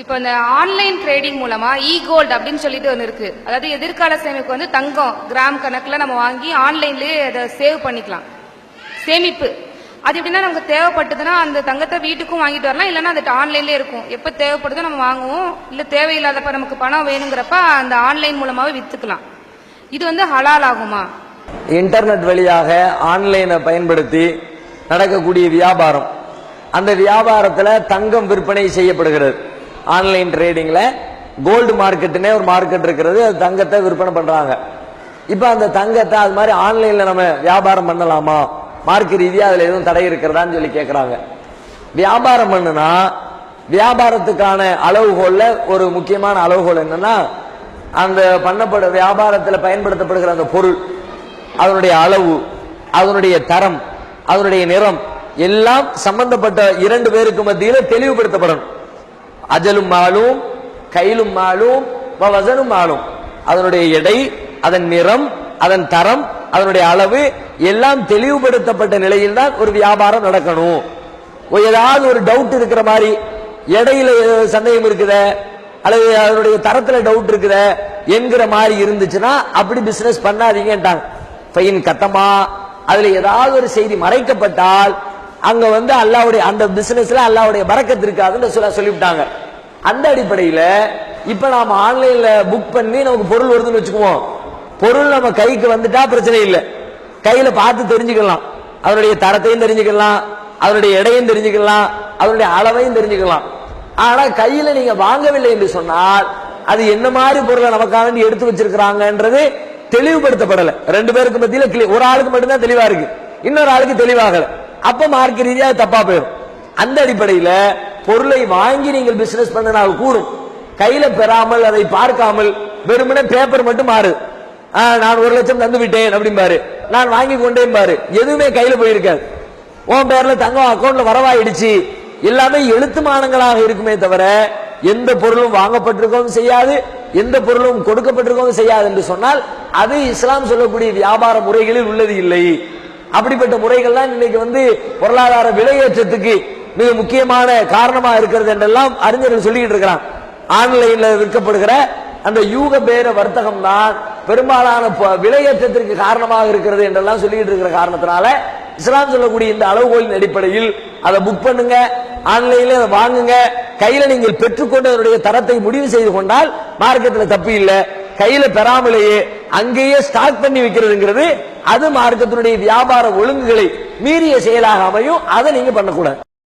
இப்போ இந்த online trading மூலமா இ கோல்டு அப்படின்னு சொல்லிட்டு ஒன்று இருக்கு. அதாவது எதிர்கால சேமிப்பு வந்து தங்கம் கிராம் கணக்கில் நம்ம வாங்கி ஆன்லைன்லேயே அதை சேவ் பண்ணிக்கலாம். சேமிப்பு. அது எப்படின்னா நமக்கு தேவைப்பட்டதுன்னா அந்த தங்கத்தை வீட்டுக்கும் வாங்கிட்டு வரலாம். இல்லைன்னா அது ஆன்லைன்லேயே இருக்கும். எப்போ தேவைப்படுதோ நம்ம வாங்குவோம். இல்லை தேவையில்லாதப்ப நமக்கு பணம் வேணுங்கிறப்ப அந்த ஆன்லைன் மூலமாகவே விற்றுக்கலாம் இது வந்து ஹலால் ஆகுமா? இன்டர்நெட் வழியாக ஆன்லைனை பயன்படுத்தி நடக்கக்கூடிய வியாபாரம். அந்த வியாபாரத்தில் தங்கம் விற்பனை செய்யப்படுகிறது. ஆன்லைன் ட்ரேடிங்கில் கோல்டு மார்க்கெட்டுனே ஒரு மார்க்கெட் இருக்கிறது அது தங்கத்தை விற்பனை பண்ணுறாங்க இப்போ அந்த தங்கத்தை அது மாதிரி ஆன்லைனில் நம்ம வியாபாரம் பண்ணலாமா? மார்க்க ரீதியாக அதில் எதுவும் தடை இருக்கிறதான்னு சொல்லி கேட்குறாங்க வியாபாரம் பண்ணுனா வியாபாரத்துக்கான அளவுகோல்ல ஒரு முக்கியமான அளவுகோல் என்னன்னா அந்த பண்ணப்பட வியாபாரத்தில் பயன்படுத்தப்படுகிற அந்த பொருள் அதனுடைய அளவு அதனுடைய தரம் அதனுடைய நிறம் எல்லாம் சம்பந்தப்பட்ட இரண்டு பேருக்கு மத்தியில் தெளிவுபடுத்தப்படணும். அஜலும் மாலும் கையிலும் மாலும் வசனும் மாலும். அதனுடைய எடை அதன் நிறம் அதன் தரம் அதனுடைய அளவு எல்லாம் தெளிவுபடுத்தப்பட்ட நிலையில் தான் ஒரு வியாபாரம் நடக்கணும். ஏதாவது ஒரு டவுட் இருக்கிற மாதிரி எடையில சந்தேகம் இருக்குத அல்லது அதனுடைய தரத்துல டவுட் இருக்குதே என்கிற மாதிரி இருந்துச்சுன்னா அப்படி பிசினஸ் பண்ணாதீங்கன்ட்டாங்க. ஃபைன் கத்தமா அதுல ஏதாவது ஒரு செய்தி மறைக்கப்பட்டால் அங்க வந்து அல்லாவுடைய அந்த பிசினஸ்ல அல்லாவுடைய பறக்கத்து இருக்காதுன்னு சொல்ல சொல்லிவிட்டாங்க. அந்த அடிப்படையில் இப்ப நாம ஆன்லைன்ல புக் பண்ணி நமக்கு பொருள் வருதுன்னு வச்சுக்குவோம். பொருள் நம்ம கைக்கு வந்துட்டா பிரச்சனை இல்லை. கையில பார்த்து தெரிஞ்சுக்கலாம். அவருடைய தரத்தையும் தெரிஞ்சுக்கலாம். அவருடைய எடையும் தெரிஞ்சுக்கலாம். அவருடைய அளவையும் தெரிஞ்சுக்கலாம். ஆனா கையில நீங்க வாங்கவில்லை என்று சொன்னால் அது என்ன மாதிரி பொருளை நமக்காக வேண்டி எடுத்து வச்சிருக்கிறாங்கன்றது தெளிவுபடுத்தப்படல. ரெண்டு பேருக்கு மத்தியில ஒரு ஆளுக்கு மட்டும்தான் தெளிவா இருக்கு. இன்னொரு ஆளுக்கு தெளிவாகல. அப்ப மார்க்க ரீதியா தப்பா போயிடும் அந்த அடிப்படையில பொருளை வாங்கி நீங்கள் பிசினஸ் பண்ணனால் கூடும். கையில பெறாமல் அதை பார்க்காமல் வெறுமனே பேப்பர் மட்டும் மாறு. நான் ஒரு லட்சம் தந்து விட்டேன் அப்படிம்பாரு. நான் வாங்கி கொண்டேன் பாரு எதுவுமே கையில போயிருக்காது. உன் பேர்ல தங்கம் அக்கௌண்ட்ல வரவாயிடுச்சு. எல்லாமே எழுத்துமானங்களாக இருக்குமே தவிர எந்த பொருளும் வாங்கப்பட்டிருக்கவும் செய்யாது எந்த பொருளும் கொடுக்கப்பட்டிருக்கவும் செய்யாது என்று சொன்னால் அது இஸ்லாம் சொல்லக்கூடிய வியாபார முறைகளில் உள்ளது இல்லை. அப்படிப்பட்ட முறைகள்லாம் இன்னைக்கு வந்து பொருளாதார விலையேற்றத்துக்கு மிக முக்கியமான காரணமா இருக்கிறது என்றெல்லாம் அறிஞர்கள் சொல்லிட்டு இருக்கிறான் ஆன்லைன்ல விற்கப்படுகிற அந்த யூக பேர வர்த்தகம் தான் பெரும்பாலான ப- விலையேற்றத்திற்கு காரணமாக இருக்கிறது என்றெல்லாம் சொல்லிட்டு இருக்கிற காரணத்தினால இஸ்லாம் சொல்லக்கூடிய இந்த அளவுகோலின் அடிப்படையில் அதை புக் பண்ணுங்க ஆன்லைன்ல அதை வாங்குங்க. கையில நீங்கள் பெற்றுக்கொண்டு அதனுடைய தரத்தை முடிவு செய்து கொண்டால் மார்க்கெட்ல தப்பு இல்லை. கையில பெறாமலேயே அங்கேயே ஸ்டாக் பண்ணி வைக்கிறதுங்கிறது அது மார்க்கத்தினுடைய வியாபார ஒழுங்குகளை மீறிய செயலாக அமையும். அதை நீங்க பண்ணக்கூடாது.